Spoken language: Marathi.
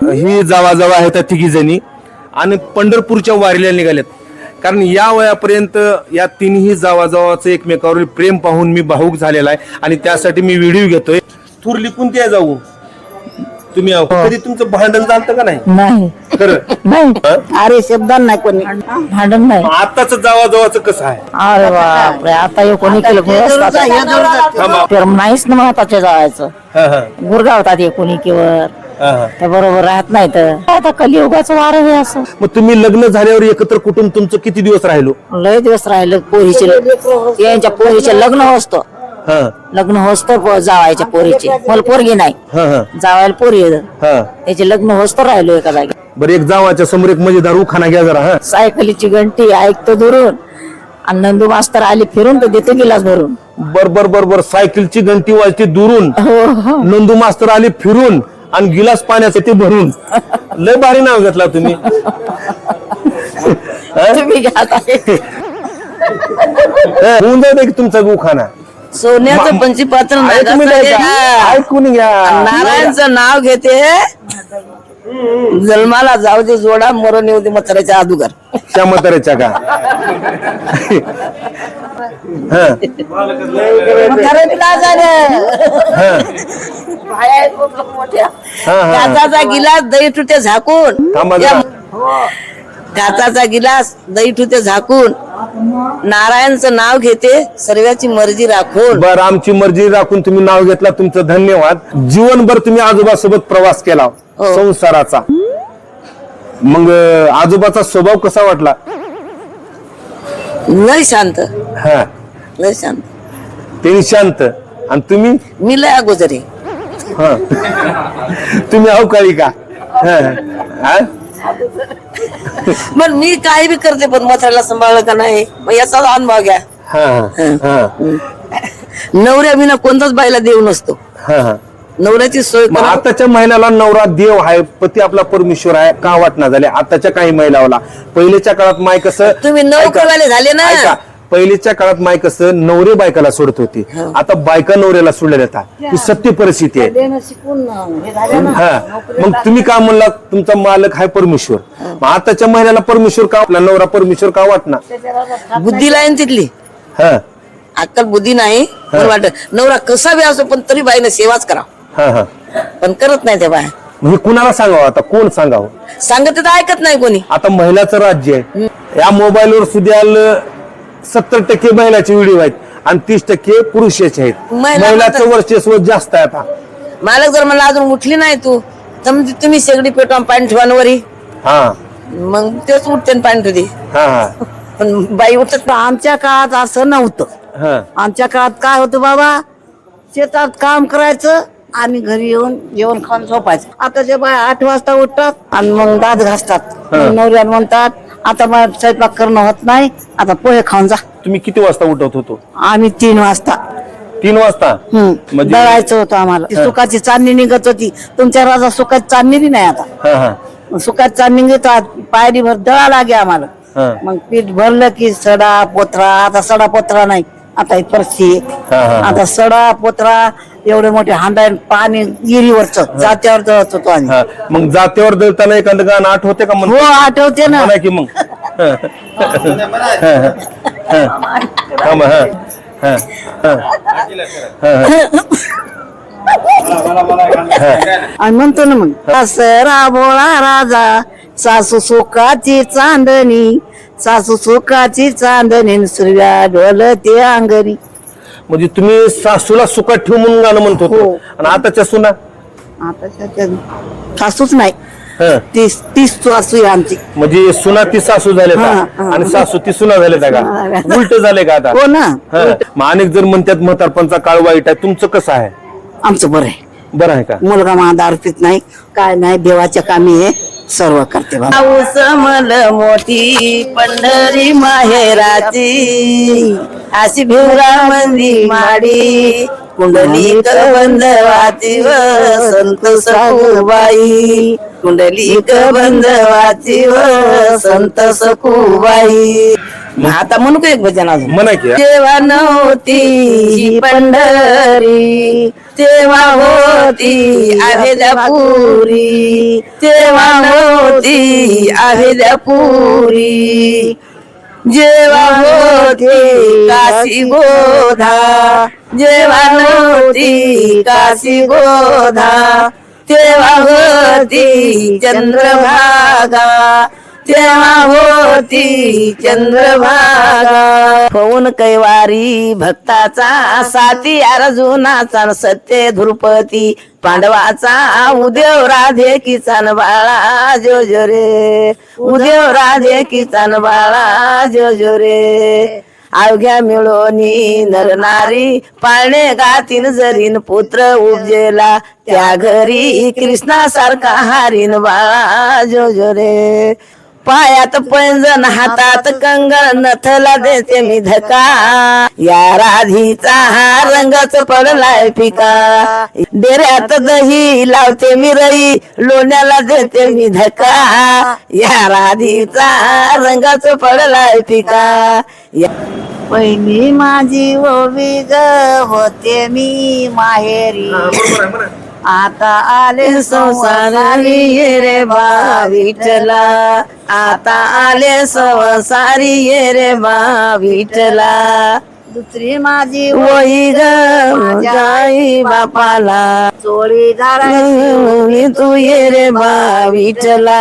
ही जावा जावा आहेत त्या तिघी जणी. आणि पंढरपूरच्या वारीला निघाल्यात कारण या वयापर्यंत या तिन्ही जावा जावाचं एकमेकावरील प्रेम पाहून मी भाऊक झालेला आहे. आणि त्यासाठी मी व्हिडिओ घेतोय. थोरली कोणती आहे जाऊ. तुम्ही आहो. कधी तुमचं भांडण झालं का नाही? नाही. खरं. नाही. हं? अरे शब्दांना नाही कोणी. भांडण नाही. आताच जावा जावाचं कसं आहे? अरे बापरे आता हे कोणी केलं? थांबा. तर नाहीच ना मग आताच्या जायचं. हा, हा, गुरगावतात हे कोणी किंवा त्या बरोबर राहत नाही तर. आता कलियुगाचं वारं हे असं. मग तुम्ही लग्न झाल्यावर एकत्र कुटुंब तुमचं किती दिवस राहिलो? लय दिवस राहिलं पोरीचे यांच्या पोरीचे लग्न असतं हा. लग्न होस्तर जावायच्या पोरीचे. मला पोरगी नाही. हा हा. जावायला पोरी आहे. हा. त्याचे लग्न होस्तर राहिलो एका जागी. बरं एक जावाच्या समोर एक मजेदार उखाणा घ्या जरा हा. सायकलीची घंटी ऐकतो दुरून. आणि नंदू मास्तर आली फिरून तर देतो गिलास भरून. बर बर बर बर. सायकलची घंटी वाजते दुरून. हो हो. नंदू मास्तर आले फिरून. आणि गिलास पाण्याचे ते भरून. लय भारी नाव घेतला तुम्ही. होऊन जाऊ दे की तुमचा उखाणा सोन्याचं पंचपात्र ऐकून घ्या? ऐकून घ्या. नारायणचं नाव घेते. जन्माला जाऊ दे जोडा मरण येऊ दे मथऱ्याच्या अदुगर. त्या म्हाताऱ्याच्या का? हा. हा, हा. काचाचा गिलास दही ठुते झाकून. थांबा जरा. काचाचा गिलास दही ठुते झाकून. नारायणचं नाव घेते सर्वाची मर्जी राखून. बर आमची मर्जी राखून तुम्ही नाव घेतला तुमचं धन्यवाद. जीवनभर तुम्ही आजोबासोबत प्रवास केला हो. संसाराचा. मग अं, आजोबाचा स्वभाव कसा वाटला? लय शांत. हा. लय शांत. ते शांत. आणि तुम्ही? मी लय अगोदर आहे. हा तुम्ही अवकाळी का हा. हा? पण मी काही बी करते पण मथऱ्याला सांभाळलं का नाही मग याचा अनुभव घ्या हा, हा, हा. नवऱ्या विना कोणताच बाईला देव नसतो हा, हा. नवऱ्याची सोय मग करा आताच्या महिन्याला नवरा देव आहे पती आपला परमेश्वर आहे का वाटणार झाले आताच्या काही महिलावला पहिलेच्या काळात माय कसं तुम्ही नोकरीवाले झाले ना. ऐका, पहिलेच्या काळात माय कसं नवरे बायकाला सोडत होती. आता बायका नवऱ्याला सोडल्या जातात ही सत्य परिस्थिती आहे. हा मग तुम्ही का म्हणला तुमचा मालक आहे परमेश्वर. मग आताच्या महिन्याला परमेश्वर का आपला नवरा परमेश्वर का वाटणार? बुद्धी लाईन तिथली? हा. अक्कल बुद्धी नाही पण वाटत नवरा कसा बी असो पण तरी बाईने सेवाच करा हा हा. पण करत नाही ते बाय. हे कुणाला सांगावं आता? कोण सांगावं? सांगत ऐकत नाही कोणी. आता महिलाचं राज्य आहे. या मोबाईलवर सुद्धा सत्तर टक्के महिलाचे व्हिडिओ आहेत आणि तीस टक्के पुरुषाचे आहेत. महिला महिलाचं वर्चस्व जास्त आहे आता. मालक जर मला अजून उठली नाही तू तर मग तुम्ही शेगडी पेटवा पाणी ठेवा ना वरी हा. मग तेच उठते आणि पाणी ठेवते. हा. हा पण बाई उठत आमच्या काळात असं नव्हतं. हा. आमच्या काळात काय होतं बाबा शेतात काम करायचं आणि घरी येऊन जेवण खाऊन झोपायचं. आताच्या बाय आठ वाजता उठतात आणि मग दात घासतात. मग नवऱ्याला म्हणतात आता मग स्वयंपाक करणं होत नाही. आता पोहे खाऊन जा. तुम्ही किती वाजता उठवत होतो? आम्ही तीन वाजता. तीन वाजता? हम्म, म्हणजे- दळायचं होतं आम्हाला. ती सुखाची चांदणी निघत होती. तुमच्या राजा सुखाची चांदणी बी नाही आता. हा हा. मग सुखाची चांदणी निघतात पायरी भर दळा लागे आम्हाला. हा. मग पीठ भरलं की सडा पोथरा. आता सडा पोथरा नाही. आता ही हा, हा. आता सडा पोथरा एवढे मोठे हांडा पाणी गिरीवरच जात्यावर दळत होतो आम्ही हा मग जातेवर दळताना एखादं गाणं आठवते का हो म्हणून आठवते ना म्हणा की मग हा. हा, हा. हा. हा. हा. हा. आणि म्हणतो ना मग सासरा भोळा राजा सासू सुखाची चांदणी सासू सुखाची चांदणी सुरव्या ढोलते अंगणी म्हणजे तुम्ही सासूला सुखात ठेवू म्हणून गाणं म्हणत हो. आणि आताच्या सुना? आता त्याच्यात सासूच नाही. हा. तीस तीस सासू आहे आमची. म्हणजे सुना ती सासू झाले हा, का? हा. आणि सासू ती सुना झाले का? हा. उलट झाले का आता? हो ना. हा. मग अनेक जर म्हणतात म्हातारपणचा काळ वाईट आहे. तुमचं कसं आहे? आमचं बरं आहे. बरं आहे का? मुलगा माझा दारू पित नाही. काय नाही देवाच्या कामी हे सर्व करते बाबा. मोठी पंढरी माहेराची. अशी भिवरा मंदी माडी कुंडलिक बंधवाची व संत सखूबाई. कुंडलिक बंधवाची व संत सखूबाई. आता म्हणू का एक भजन अजून? म्हणा की. तेव्हा नव्हती ही पंढरी तेव्हा होती आवेल्या पुरी. तेव्हा नव्हती आवेल्या पुरी. जेव्हा होती काशी गोधा जेव्हा नव्हती काशी गोधा तेव्हा होती चंद्रभागा. तेव्हा होती चंद्रभागा. पवन कैवारी भक्ताचा साती अर्जुनाचा सत्य ध्रुपती पांडवाचा उदेव राधे किसान बाळा जो जो रे. उदेव राधे किसान बाळा जो जो रे. अवघ्या मिळोनी नरनारी पाळणे गातीन जरीन पुत्र उपजेला. त्या घरी कृष्णासारखा हरीन बाळा जो जो रे. पायात पैंजण हातात कंगण नथला देते मी धका या राधीचा हा रंगाच पडलाय पिका डेऱ्यात दही लावते मी रई लोण्याला देते मी धका या राधीचा रंगाच पडलाय पिका या पहिली माझी ओवी ग होते मी माहेरी. आता आले संसारी ये रे बा विठला आता आले संसारी ये रे बा विठला दुसरी माझी वही आई बापाला. चोळी झाला तू ये रे बा विठला